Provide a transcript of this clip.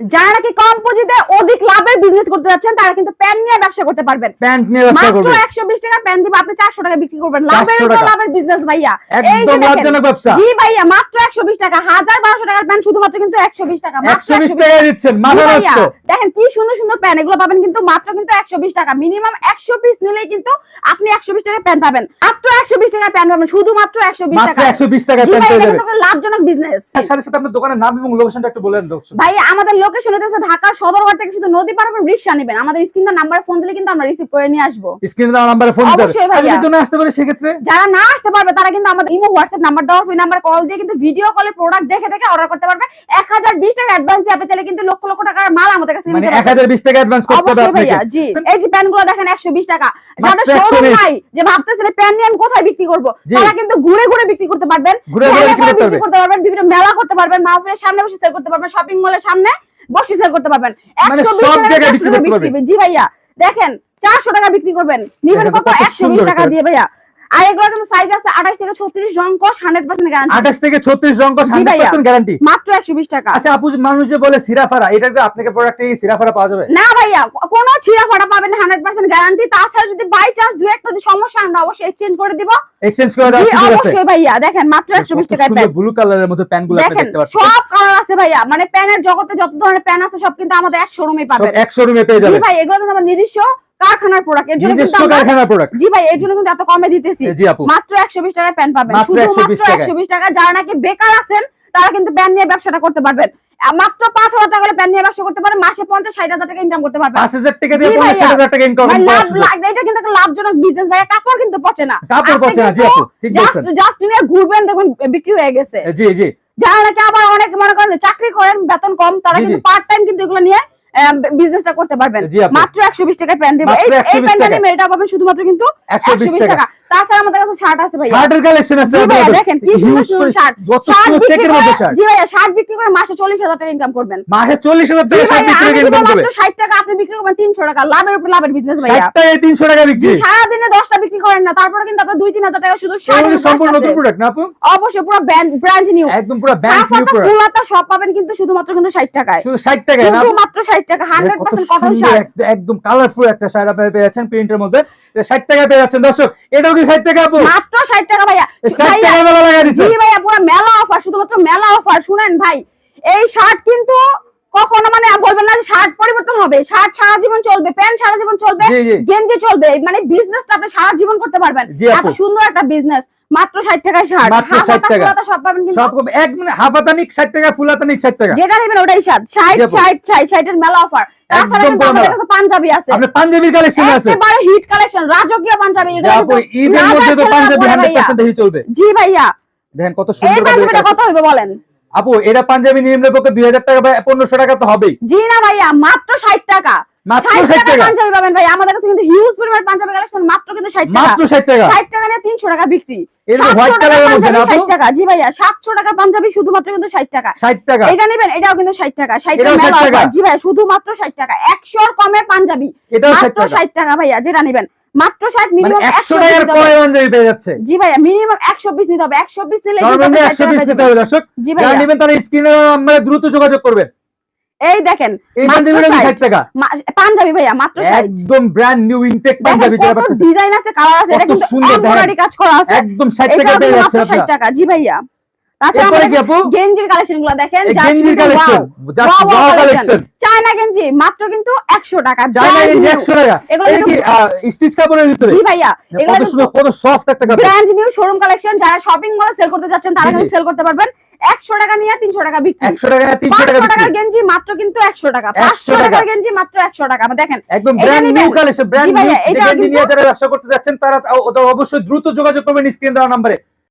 যারা নাকি কম পুঁজিতে অধিক লাভের বিজনেস করতে যাচ্ছেন তারা কিন্তু প্যান নিয়ে ব্যবসা করতে পারবেন প্যান্ট নিয়ে ব্যবসা করবেন মাত্র করবে একশো বিশ টাকা প্যান দিবে আপনি চারশো টাকা বিক্রি করবেন লাভের 400 টাকা। লাভের বিজনেস ভাইয়া একদম লাভজনক ব্যবসা জি ভাইয়া মাত্র একশো বিশ টাকা হাজার বারোশো টাকার প্যান শুধুমাত্র কিন্তু একশো বিশ টাকা মাত্র 120 টাকায় দিচ্ছেন মাথা নষ্ট দেখেন কি সুন্দর সুন্দর প্যান এগুলো পাবেন কিন্তু মাত্র কিন্তু একশো বিশ টাকা মিনিমাম একশো পিস নিলেই কিন্তু আপনি একশো বিশ টাকা প্যান্ট পাবেন মাত্র একশো বিশ টাকা প্যান্ট পাবেন শুধুমাত্র একশো বিশ মাত্র টাকা একশো বিশ টাকায় প্যান্ট পেয়ে একটা লাভজনক বিজনেস সাথে সাথে আপনার দোকানের নাম এবং লোকেশনটা একটু বলে দেন দর্শক ভাই আমাদের লোকেশন হচ্ছে ঢাকার সদরঘাট থেকে শুধু নদী পার হবেন রিক্সা নেবেন। আমাদের স্ক্রিনের নাম্বারে ফোন দিলে কিন্তু আমরা রিসিভ করে নিয়ে আসব। স্ক্রিনে দেওয়া নাম্বারে ফোন দিতে ভাইয়া। হবে জন্য আসতে পারে সেক্ষেত্রে? যারা না আসতে পারবে তারা কিন্তু আমাদের ইমো হোয়াটসঅ্যাপ নাম্বার দেওয়া আছে, ওই নাম্বার কল দিয়ে কিন্তু ভিডিও কলে প্রোডাক্ট দেখে দেখে অর্ডার করতে পারবে। এক হাজার বিশ টাকা অ্যাডভান্স দিয়ে আপনি চাইলে কিন্তু লক্ষ লক্ষ টাকার মাল আমাদের কাছে মানে নিতে এক পারবেন। হাজার বিশ টাকা অ্যাডভান্স করতে হবে আপনাকে। ভাইয়া জি। এই যে প্যানগুলো দেখেন একশো বিশ টাকা। যাদের মাত্র শোরুম নাই যে ভাবতেছেন প্যান নিয়ে আমি কোথায় বিক্রি করব। তারা কিন্তু ঘুরে ঘুরে বিক্রি করতে পারবেন। ঘুরে ঘুরে বিক্রি করতে বিক্রি করতে পারবেন বিভিন্ন মেলা করতে পারবেন মাহফিলের সামনে বসে সেল করতে পারবেন শপিং মলের সামনে। বসে সেল করতে পারবেন। মানে 120 টাকা, বিক্রি করবেন জি ভাইয়া দেখেন চারশো টাকা বিক্রি করবেন। নিজের কত? একশো বিশ টাকা দিয়ে ভাইয়া। আর কিন্তু সাইজ আছে থেকে রং কস গ্যারান্টি থেকে। গ্যারান্টি মাত্র টাকা। আচ্ছা আপু মানুষ যে বলে সিরাফারা এটা কি আপনাকে প্রোডাক্টে সিরাফারা পাওয়া যাবে? না ভাইয়া কোনো ছিঁড়া ফাটা পাবেন হান্ড্রেড পার্সেন্ট গ্যারান্টি তাছাড়া যদি বাই চান্স দু একটা যদি সমস্যা আমরা অবশ্যই এক্সচেঞ্জ করে দিব। এক্সচেঞ্জ করে আছে। অবশ্যই ভাইয়া দেখেন মাত্র টাকায় ব্লু কালারের মধ্যে প্যান্ট আপনি দেখেন দেখতে পাচ্ছেন। সব কালার আছে ভাইয়া। মানে প্যানের জগতে যত ধরনের প্যান আছে সব কিন্তু আমাদের এক শোরুমে সব পাবেন। এক শোরুমে পেয়ে জি ভাই এগুলো আমার নিজস্ব কারখানার প্রোডাক্টের জন্য কিন্তু কারখানার প্রোডাক্ট জি ভাই এর জন্য কিন্তু এত কমে দিতেছি। মাত্র একশো বিশ টাকায় প্যান পাবেন। মাত্র শুধুমাত্র 120 টাকায়। একশো বিশ টাকা যারা নাকি বেকার আছেন তারা কিন্তু প্যান নিয়ে ব্যবসাটা করতে পারবেন। মাত্র পাঁচ হাজার টাকা প্যান নিয়ে ব্যবসা করতে পারেন মাসে পঞ্চাশ ষাট হাজার টাকা ইনকাম করতে পারবেন। পাঁচ হাজার টাকা দিয়ে পঞ্চাশ। হাজার টাকা ইনকাম ভাই, এটা কিন্তু একটা লাভজনক বিজনেস ভাইয়া কাপড় কিন্তু পচে না। কাপড় পচে না, জি আপু, ঠিক বলছেন। জাস্ট নিয়ে ঘুরবেন দেখবেন বিক্রি হয়ে গেছে। জি জি। যারা নাকি আবার অনেক মনে করেন চাকরি করেন বেতন কম তারা কিন্তু পার্ট টাইম কিন্তু এগুলো নিয়ে বিজনেসটা করতে পারবেন। মাত্র একশো বিশ টাকায় প্যান্ট দেবো। এই 120 প্যানটা নিয়ে এটা পাবেন শুধুমাত্র কিন্তু 120 120 টাকা। টাকা তাছাড়া আমাদের কাছে শার্ট আছে ভাইয়া। শার্টের কালেকশন আছে জি দেখেন কি সুন্দর Huge সুন্দর করে- শার্ট শার্ট চেকের করে- শার্ট জি ভাইয়া শার্ট বিক্রি করে মাসে চল্লিশ হাজার টাকা ইনকাম করবেন। মাসে চল্লিশ হাজার জি টাকা শার্ট বিক্রি করে ইনকাম করবে। 60 টাকা আপনি বিক্রি করবেন 300 টাকা। লাভের উপর লাভের বিজনেস ভাইয়া। ষাট টাকায় তিনশো টাকা জি, বিক্রি সারাদিনে দশটা বিক্রি করেন না তারপরে কিন্তু আপনার দুই তিন টাকা শুধু এগুলো সম্পূর্ণ নতুন প্রোডাক্ট না আপু? অবশ্যই পুরো ব্র্যান্ড নিউ একদম পুরো ব্যাংক হাফ হাতা ফুল হাতা সব পাবেন কিন্তু শুধুমাত্র কিন্তু 60 টাকায়। শুধু ষাট টাকায় না শুধুমাত্র 60 টাকা 100% কটন শার্ট একদম কালারফুল একটা শার্ট আপনি পেয়ে যাচ্ছেন প্রিন্টের মধ্যে। পেয়ে যাচ্ছেন। দর্শক এটাও কি ষাট টাকা আপু। মাত্র 60 টাকা ভাইয়া। ভাইয়া, টাকা মেলা লাগাই দিচ্ছে জি ভাইয়া পুরো মেলা অফার শুধুমাত্র মেলা অফার শুনেন ভাই। এই শার্ট কিন্তু কখনো শার্ট পরিবর্তন হবে শার্ট সারা জীবন চলবে প্যান্ট সারা জীবন চলবে। গেঞ্জি চলবে মানে বিজনেসটা আপনি সারা জীবন করতে পারবেন। এত সুন্দর একটা বিজনেস মাত্র 60 টাকায় শার্ট মাত্র হাফ 60 টাকা। সব পাবেন কিন্তু সব এক মানে হাফ হাতানিক ষাট টাকা ফুল হাতানিক ষাট টাকা। যেটা নেবেন ওটাই শার্ট। 60। 60 60 60 এর মেলা অফার তাছাড়া কিন্তু আমাদের কাছে পাঞ্জাবি আছে। আপনার পাঞ্জাবির কালেকশন আছে। একেবারে হিট কালেকশন রাজকীয় পাঞ্জাবি এগুলো আপু ঈদের মধ্যে তো পাঞ্জাবি পরে হান্ড্রেড ভাইয়া। চলবে। জি ভাইয়া। দেখেন কত এই সুন্দর পাঞ্জাবিটা কত হইবে বলেন? আপু এটা পাঞ্জাবি নিম্নের পক্ষে দুই হাজার টাকা বা পনেরোশো টাকা তো হবেই। জি না ভাইয়া মাত্র 60 টাকা। মাত্র 60 60 টাকা টাকা। পাঞ্জাবি পাবেন ভাই আমাদের কাছে কিন্তু হিউজ পরিমাণ পাঞ্জাবি কালেকশন মাত্র কিন্তু 60 টাকা। মাত্র ষাট টাকা। 60 টাকা নিয়ে 300 টাকা বিক্রি। এর 700 white টাকার colour এর মধ্যে পাঞ্জাবি না আপু? 60 টাকা। জি ভাইয়া 700 টাকার পাঞ্জাবি শুধুমাত্র কিন্তু 60 টাকা। ষাট টাকা। এটা নেবেন এটাও কিন্তু 60 টাকা। 60 এটাও টাকা 60 টাকা? জি ভাইয়া শুধুমাত্র 60 টাকা। 100 এর কমে পাঞ্জাবি। ষাট মাত্র টাকা। 60 টাকা ভাইয়া যেটা নেবেন। মাত্র 60 মানে মিনিমাম একশো 100 টাকার পরে পাঞ্জাবি পেয়ে যাচ্ছে। জি ভাইয়া মিনিমাম 100 পিস নিতে হবে। 100 পিস নিলে সর্বনিম্ন আপনি একশো 60 পিস নিতে হবে যাবেন। দর্শক যারা নেবেন তারা স্ক্রিনে আমরা দ্রুত যোগাযোগ করবেন। এই দেখেন এই পাঞ্জাবিটা 60 টাকা? পাঞ্জাবি ভাইয়া মাত্র 60 একদম ব্র্যান্ড নিউ ইনটেক পাঞ্জাবি পাচ্ছেন ডিজাইন আছে কালার আছে এটা কিন্তু সুন্দর কাজ করা আছে। একদম ষাট এটাও টাকা পেয়ে যাচ্ছে 60 টাকা। জি ভাইয়া। গেঞ্জির কালেকশনগুলো দেখেন গেঞ্জির কালেকশন। কালেকশন চায়না গেঞ্জি মাত্র কিন্তু 100 টাকা চাইনা গেঞ্জি 100 টাকা। এগুলো কি স্টিচ কাপড়ের ভিতরে? জি ভাইয়া এগুলো সুন্দর কত সফট একটা কাপড়। ব্র্যান্ড নিউ শোরুম কালেকশন যারা শপিং মলে সেল করতে যাচ্ছেন তারা। কিন্তু সেল করতে পারবেন। 100 টাকা নিয়ে 300 টাকা বিক্রি। 100 টাকা 300 টাকা টাকার গেঞ্জি মাত্র কিন্তু 100 টাকা। 100 500 টাকার গেঞ্জি মাত্র 100 টাকা। দেখেন একদম brand new collection brand new গেঞ্জি নিয়ে যারা ব্যবসা করতে যাচ্ছেন তারা অবশ্যই দ্রুত যোগাযোগ করবেন স্ক্রিন দেওয়া নম্বরে।